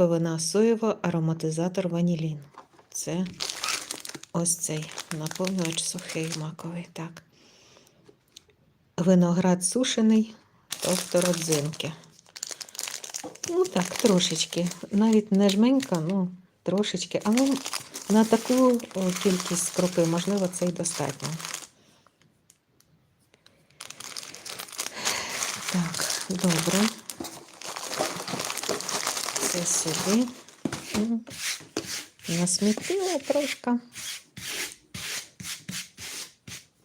клітковина соєва, ароматизатор ванілін. Це ось цей наповнювач сухий маковий. Так. Виноград сушений, тобто родзинки. Ну так, трошечки. Навіть не жменька, ну трошечки. Але на таку кількість крупи, можливо, це й достатньо. Так, добре. Це сюди. Насмітила трошки.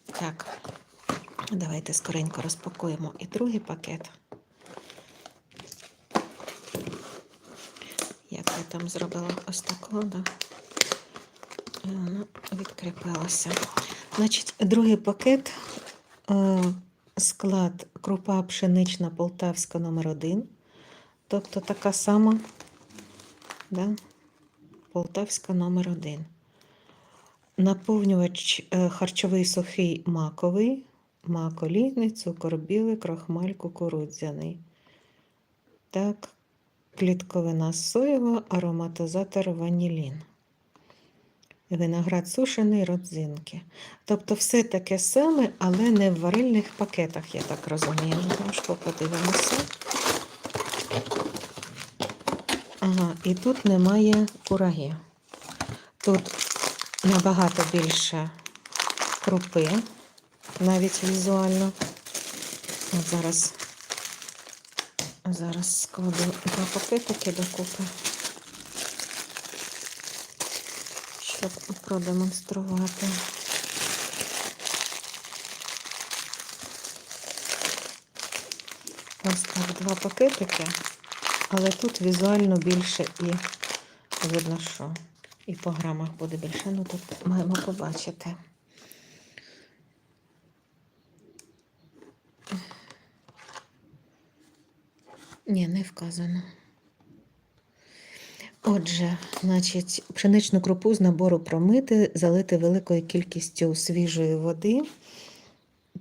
Так, давайте скоренько розпакуємо і другий пакет. Як я там зробила ось такого, да? І воно відкріпилося. Значить, другий пакет е, склад крупа пшенична полтавська номер 1 Тобто така сама, да? полтавська номер 1 Наповнювач е, харчовий сухий маковий, мак олійний, цукор білий, крахмаль кукурудзяний. Так, клітковина соєва, ароматизатор ванілін. Виноград сушений, родзинки. Тобто все таке саме, але не в варильних пакетах, я так розумію. Трошки подивимося. Ага, і тут немає кураги. Тут набагато більше крупи, навіть візуально. От зараз, зараз складу два пакетики докупи, щоб продемонструвати. Ось так, два пакетики, але тут візуально більше і видно, що і по грамах буде більше. Ну тут маємо побачити. Ні, не вказано. Отже, значить, пшеничну крупу з набору промити, залити великою кількістю свіжої води,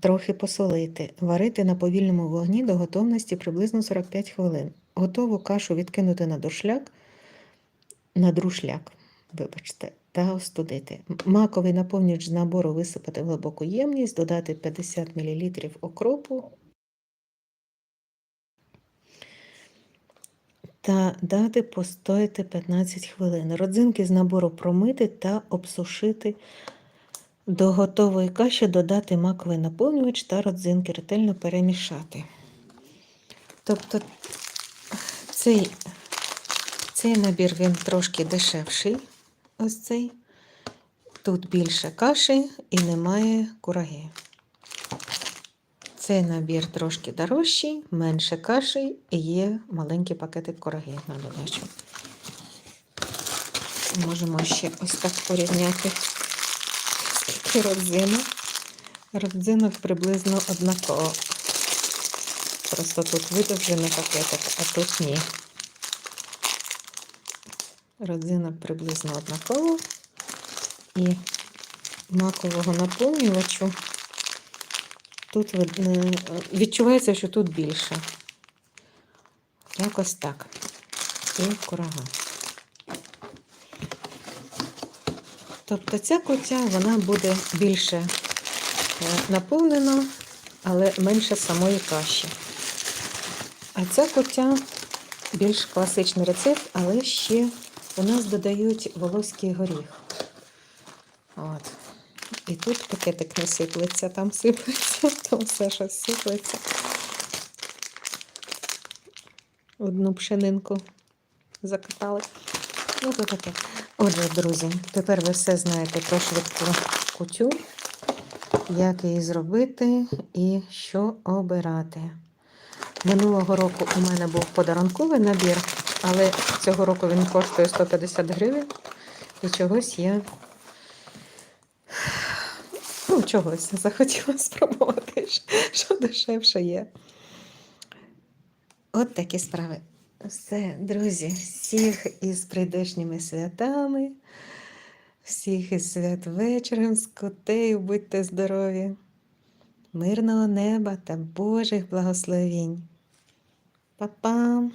трохи посолити, варити на повільному вогні до готовності приблизно 45 хвилин. Готову кашу відкинути на дошляк, на друшляк, вибачте, та остудити. Маковий наповнювач з набору висипати в глибоку ємність, додати 50 мл окропу та дати постояти 15 хвилин. Родзинки з набору промити та обсушити. До готової каші додати маковий наповнювач та родзинки, ретельно перемішати. Тобто цей, цей набір він трошки дешевший. Ось цей. Тут більше каші і немає кураги. Цей набір трошки дорожчий, менше каші і є маленький пакетик кураги на додачу. Можемо ще ось так порівняти скільки родзинок. Родзинок приблизно однаково. Просто тут видовжений пакетик, а тут ні. Родзинок приблизно однаково. І макового наповнювачу тут е, відчувається, що тут більше. Якось так. І курага. Тобто ця котя вона буде більше е, наповнена, але менше самої каші. А ця котя більш класичний рецепт, але ще у нас додають волоський горіх. От. І тут пакетик не сиплеться, там сиплеться, там все щось сиплеться. Одну пшенинку закатали. Ну, то таке. Отже, друзі, тепер ви все знаєте про швидку кутю, як її зробити і що обирати. Минулого року у мене був подарунковий набір, але цього року він коштує 150 гривень. І чогось я ну, чогось захотіла спробувати, що дешевше є. От такі справи. Все, друзі, всіх із прийдешніми святами, всіх із святвечором, з котею, будьте здорові, мирного неба та Божих благословінь. Па-пам!